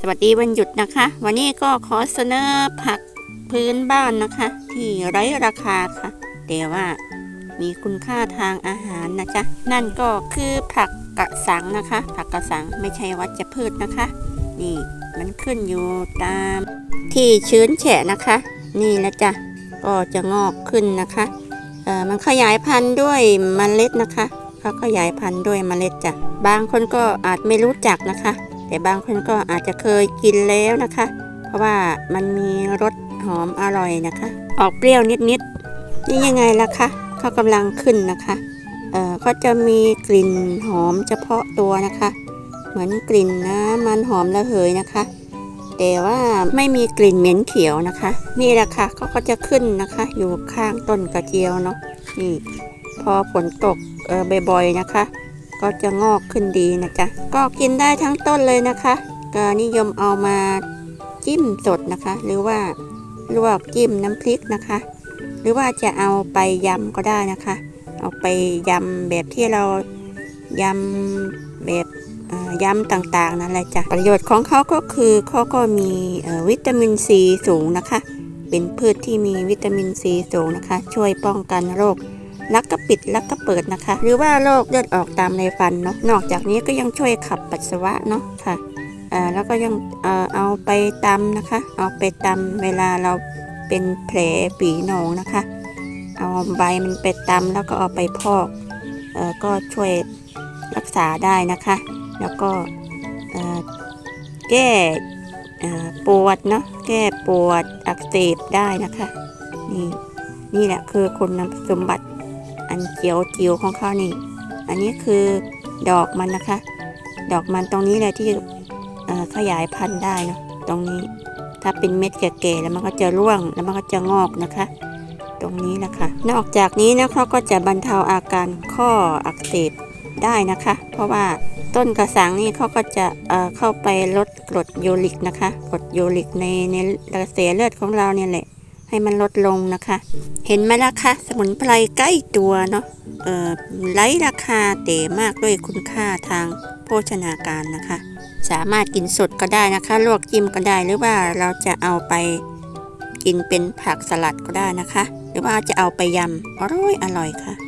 สวัสดีวันหยุดนะคะ วันนี้ก็ขอเสนอผักพื้นบ้านนะคะ ที่ไร้ราคาค่ะ แต่ว่ามีคุณค่าทางอาหารนะจ๊ะ นั่นก็คือผักกระสังนะคะ ผักกระสังไม่ใช่วัชพืชนะคะ นี่มันขึ้นอยู่ตามที่ชื้นแฉะนะคะ นี่นะจ๊ะก็จะงอกขึ้นนะคะเอ่อมันขยายพันธุ์ด้วยเมล็ดนะคะเขาขยายพันธุ์ด้วยเมล็ดจ้ะบางคนก็อาจไม่รู้จักนะคะ แต่บางคนก็อาจจะเคยกินแล้วนะคะ เพราะว่ามันมีรสหอมอร่อยนะคะ ออกเปรี้ยวนิดๆนี่ยังไงล่ะคะเขากำลังขึ้นนะคะเอ่อก็จะมีกลิ่นหอมเฉพาะตัวนะคะ เหมือนกลิ่นน้ำมันหอมระเหยนะคะ แต่ว่าไม่มีกลิ่นเหม็นเขียวนะคะ นี่แหละค่ะเขาก็จะขึ้นนะคะ อยู่ข้างต้นกระเจียวเนาะนี่พอฝนตกเออบ่อยๆนะคะ ก็จะงอกขึ้นดีนะจ๊ะ ก็กินได้ทั้งต้นเลยนะคะ ก็นิยมเอามาจิ้มสดนะคะ หรือว่าลวกจิ้มน้ำพริกนะคะ หรือว่าจะเอาไปยำก็ได้นะคะ เอาไปยำแบบที่เรายำแบบยำต่างๆนั่นแหละจ้ะ ประโยชน์ของเขาก็คือเขาก็มีวิตามินซีสูงนะคะ เป็นพืชที่มีวิตามินซีสูงนะคะ ช่วยป้องกันโรค ลักก็ปิดลักก็เปิดนะคะ หรือว่าโรคเลือดออกตามในฟันเนาะนอกจากนี้ก็ยังช่วยขับปัสสาวะเนาะค่ะแล้วก็ยังเอาไปตำนะคะ เอาไปตำเวลาเราเป็นแผลฝีหนองนะคะ เอาใบมันไปตำแล้วก็เอาไปพอกก็ช่วยรักษาได้นะคะ แล้วก็แก้ปวดเนาะแก้ปวดอักเสบได้นะคะ นี่นี่แหละคือคุณสมบัติ อันเขียวจิ๋วของเขานี่ อันนี้คือดอกมันนะคะ ดอกมันตรงนี้เลยที่ขยายพันธุ์ได้เนาะตรงนี้ถ้าเป็นเม็ดแก่ๆแล้วมันก็จะร่วงแล้วมันก็จะงอกนะคะ ตรงนี้นะคะ นอกจากนี้นะเขาก็จะบรรเทาอาการข้ออักเสบได้นะคะ เพราะว่าต้นกระสังนี่เขาก็จะเเข้าไปลดกรดยูริกนะคะกรดยูริกในในกระแสเลือดของเราเนี่ยแหละ ให้มันลดลงนะคะ เห็นไหมล่ะคะสมุนไพรใกล้ตัวเนาะเอ่อไร้ราคาแต่มากด้วยคุณค่าทางโภชนาการนะคะ สามารถกินสดก็ได้นะคะ ลวกจิ้มก็ได้หรือว่าเราจะเอาไปกินเป็นผักสลัดก็ได้นะคะ หรือว่าจะเอาไปยำอร่อยอร่อยค่ะ